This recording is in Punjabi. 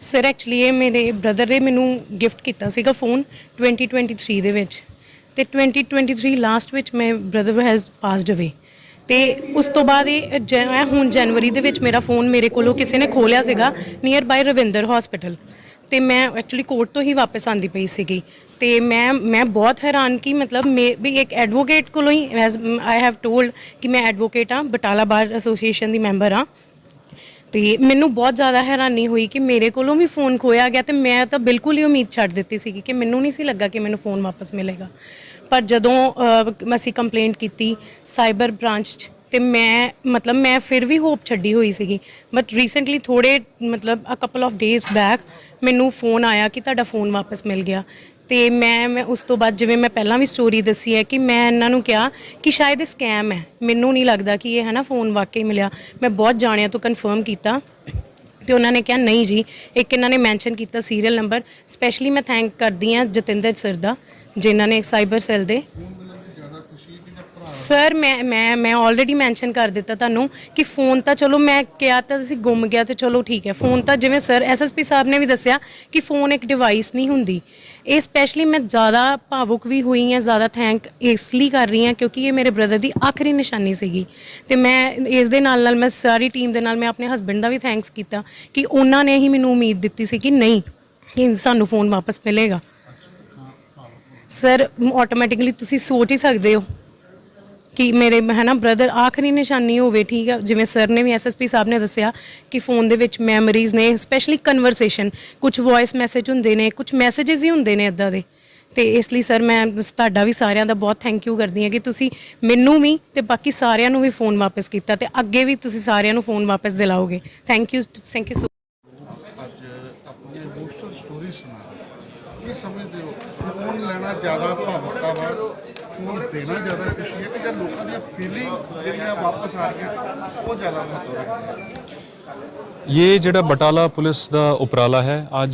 ਸਰ ਐਕਚੁਅਲੀ ਇਹ ਮੇਰੇ ਬ੍ਰਦਰ ਨੇ ਮੈਨੂੰ ਗਿਫਟ ਕੀਤਾ ਸੀਗਾ ਫੋਨ 2023 ਦੇ ਵਿੱਚ। ਤੇ 2023 ਲਾਸਟ ਵਿੱਚ ਮੈਂ ਬ੍ਰਦਰ ਹੈਜ਼ ਪਾਸਡ ਅਵੇ ਤੇ ਉਸ ਤੋਂ ਬਾਅਦ ਇਹ ਜ- ਹੁਣ ਜਨਵਰੀ ਦੇ ਵਿੱਚ ਮੇਰਾ ਫੋਨ ਮੇਰੇ ਕੋਲੋਂ ਕਿਸੇ ਨੇ ਖੋਲਿਆ ਸੀਗਾ ਨੀਅਰ ਬਾਈ ਰਵਿੰਦਰ ਹਸਪੀਟਲ ਤੇ ਮੈਂ ਐਕਚੁਅਲੀ ਕੋਰਟ ਤੋਂ ਹੀ ਵਾਪਸ ਆਂਦੀ ਪਈ ਸੀਗੀ। ਤੇ ਮੈਂ ਮੈਂ ਬਹੁਤ ਹੈਰਾਨ ਕਿ ਮਤਲਬ ਮੈਂ ਵੀ ਇੱਕ ਐਡਵੋਕੇਟ ਕੋਲੋਂ ਹੀ ਐਜ਼ ਆਈ ਹੈਵ ਟੋਲਡ ਕਿ ਮੈਂ ਐਡਵੋਕੇਟ ਹਾਂ, ਬਟਾਲਾ ਬਾਰ ਐਸੋਸੀਏਸ਼ਨ ਦੀ ਮੈਂਬਰ ਹਾਂ। ਤੇ ਮੈਨੂੰ ਬਹੁਤ ਜ਼ਿਆਦਾ ਹੈਰਾਨੀ ਹੋਈ ਕਿ ਮੇਰੇ ਕੋਲੋਂ ਵੀ ਫੋਨ ਖੋਇਆ ਗਿਆ ਤੇ ਮੈਂ ਤਾਂ ਬਿਲਕੁਲ ਹੀ ਉਮੀਦ ਛੱਡ ਦਿੱਤੀ ਸੀ ਕਿ ਮੈਨੂੰ ਨਹੀਂ ਸੀ ਲੱਗਾ ਕਿ ਮੈਨੂੰ ਫੋਨ ਵਾਪਸ ਮਿਲੇਗਾ। ਪਰ ਜਦੋਂ ਅਹ, ਅਸੀਂ ਕੰਪਲੇਂਟ ਕੀਤੀ ਸਾਈਬਰ ਬ੍ਰਾਂਚ 'ਚ ਤੇ ਮੈਂ ਮਤਲਬ ਮੈਂ ਫਿਰ ਵੀ ਹੋਪ ਛੱਡੀ ਹੋਈ ਸੀਗੀ। ਬਟ ਰੀਸੈਂਟਲੀ ਥੋੜੇ ਮਤਲਬ a couple of days back ਮੈਨੂੰ ਫੋਨ ਆਇਆ ਕਿ ਤੁਹਾਡਾ ਫੋਨ ਵਾਪਸ ਮਿਲ ਗਿਆ। ਤੇ ਮੈਂ ਮੈਂ ਉਸ ਤੋਂ ਬਾਅਦ ਜਿਵੇਂ ਮੈਂ ਪਹਿਲਾਂ ਵੀ ਸਟੋਰੀ ਦੱਸੀ ਹੈ ਕਿ ਮੈਂ ਇਹਨਾਂ ਨੂੰ ਕਿਹਾ ਕਿ ਸ਼ਾਇਦ ਇਹ ਸਕੈਮ ਹੈ। ਮੈਨੂੰ ਨਹੀਂ ਲੱਗਦਾ ਕਿ ਇਹ ਹੈ ਨਾ ਫੋਨ ਵਾਕਈ ਮਿਲਿਆ। ਮੈਂ ਬਹੁਤ ਜਾਣਿਆਂ ਤੋਂ ਕਨਫਰਮ ਕੀਤਾ ਤੇ ਉਹਨਾਂ ਨੇ ਕਿਹਾ, ਨਹੀਂ ਜੀ, ਇੱਕ ਇਹਨਾਂ ਨੇ ਮੈਂਸ਼ਨ ਕੀਤਾ ਸੀਰੀਅਲ ਨੰਬਰ ਸਪੈਸ਼ਲੀ ਮੈਂ ਥੈਂਕ ਕਰਦੀ ਹਾਂ ਜਤਿੰਦਰ ਸਰ ਦਾ, ਜਿਨ੍ਹਾਂ ਨੇ ਸਾਈਬਰ ਸੈੱਲ ਦੇ ਸਰ ਮੈਂ ਮੈਂ ਮੈਂ ਆਲਰੇਡੀ ਮੈਂਸ਼ਨ ਕਰ ਦਿੱਤਾ ਤੁਹਾਨੂੰ ਕਿ ਫੋਨ ਤਾਂ ਚਲੋ ਮੈਂ ਕਿਹਾ ਤਾਂ ਅਸੀਂ ਗੁੰਮ ਗਿਆ ਤੇ ਚਲੋ ਠੀਕ ਹੈ। ਫੋਨ ਤਾਂ ਜਿਵੇਂ ਸਰ ਐਸਐਸਪੀ ਸਾਹਿਬ ਨੇ ਵੀ ਦੱਸਿਆ ਕਿ ਫੋਨ ਇੱਕ ਡਿਵਾਈਸ ਨਹੀਂ ਹੁੰਦੀ। ਇਹ ਸਪੈਸ਼ਲੀ ਮੈਂ ਜ਼ਿਆਦਾ ਭਾਵੁਕ ਵੀ ਹੋਈ ਹਾਂ, ਜ਼ਿਆਦਾ ਥੈਂਕ ਇਸ ਲਈ ਕਰ ਰਹੀ ਹਾਂ ਕਿਉਂਕਿ ਇਹ ਮੇਰੇ ਬ੍ਰਦਰ ਦੀ ਆਖਰੀ ਨਿਸ਼ਾਨੀ ਸੀਗੀ। ਤੇ ਮੈਂ ਇਸ ਦੇ ਨਾਲ ਨਾਲ ਮੈਂ ਸਾਰੀ ਟੀਮ ਦੇ ਨਾਲ ਮੈਂ ਆਪਣੇ ਹਸਬੰਡ ਦਾ ਵੀ ਥੈਂਕਸ ਕੀਤਾ ਕਿ ਉਹਨਾਂ ਨੇ ਹੀ ਮੈਨੂੰ ਉਮੀਦ ਦਿੱਤੀ ਸੀ ਕਿ ਨਹੀਂ, ਕਿ ਸਾਨੂੰ ਫੋਨ ਵਾਪਸ ਮਿਲੇਗਾ। ਸਰ ਆਟੋਮੈਟਿਕਲੀ ਤੁਸੀਂ ਸੋਚ ਹੀ ਸਕਦੇ ਹੋ ਕਿ ਮੇਰੇ ਹੈ ਨਾ ਬ੍ਰਦਰ ਆਖਰੀ ਨਿਸ਼ਾਨੀ ਹੋਵੇ, ਠੀਕ ਹੈ ਜਿਵੇਂ ਸਰ ਨੇ ਵੀ ਐਸਐਸਪੀ ਸਾਹਿਬ ਨੇ ਦੱਸਿਆ ਕਿ ਫੋਨ ਦੇ ਵਿੱਚ ਮੈਮਰੀਜ਼ ਨੇ ਸਪੈਸ਼ਲੀ ਕਨਵਰਸੇਸ਼ਨ ਕੁਝ ਵੌਇਸ ਮੈਸੇਜ ਹੁੰਦੇ ਨੇ ਕੁਝ ਮੈਸੇजेस ਹੀ ਹੁੰਦੇ ਨੇ ਇਦਾਂ ਦੇ। ਤੇ ਇਸ ਲਈ ਸਰ, ਮੈਂ ਤੁਹਾਡਾ ਵੀ ਸਾਰਿਆਂ ਦਾ ਬਹੁਤ ਥੈਂਕ ਯੂ ਕਰਦੀ ਹਾਂ ਕਿ ਤੁਸੀਂ ਮੈਨੂੰ ਵੀ ਤੇ ਬਾਕੀ ਸਾਰਿਆਂ ਨੂੰ ਵੀ ਫੋਨ ਵਾਪਸ ਕੀਤਾ ਤੇ ਅੱਗੇ ਵੀ ਤੁਸੀਂ ਸਾਰਿਆਂ ਨੂੰ ਫੋਨ ਵਾਪਸ ਦਿਲਾਓਗੇ। Thank you thank you so ਅੱਜ ਆਪਣੀ ਇਮੋਸ਼ਨਲ ਸਟੋਰੀ ਸੁਣਾ ਕੀ ਸਮਝਦੇ ਹੋ? ਫੋਨ ਲੈਣਾ ਜ਼ਿਆਦਾ ਭਾਵੁਕਤਾ ਵਾ ਫੋਨ ਦੇਣਾ ਜ਼ਿਆਦਾ ਖੁਸ਼ੀ ਹੈ ਕਿ ਜਾਂ ਲੋਕਾਂ ਦੀਆਂ ਫੀਲਿੰਗ ਜਿਹੜੀਆਂ ਵਾਪਸ ਆ ਰਹੀਆਂ, ਉਹ ਜ਼ਿਆਦਾ ਮਹੱਤਵ ਰੱਖਦੀਆਂ? ਇਹ ਜਿਹੜਾ ਬਟਾਲਾ ਪੁਲਿਸ ਦਾ ਉਪਰਾਲਾ ਹੈ, ਅੱਜ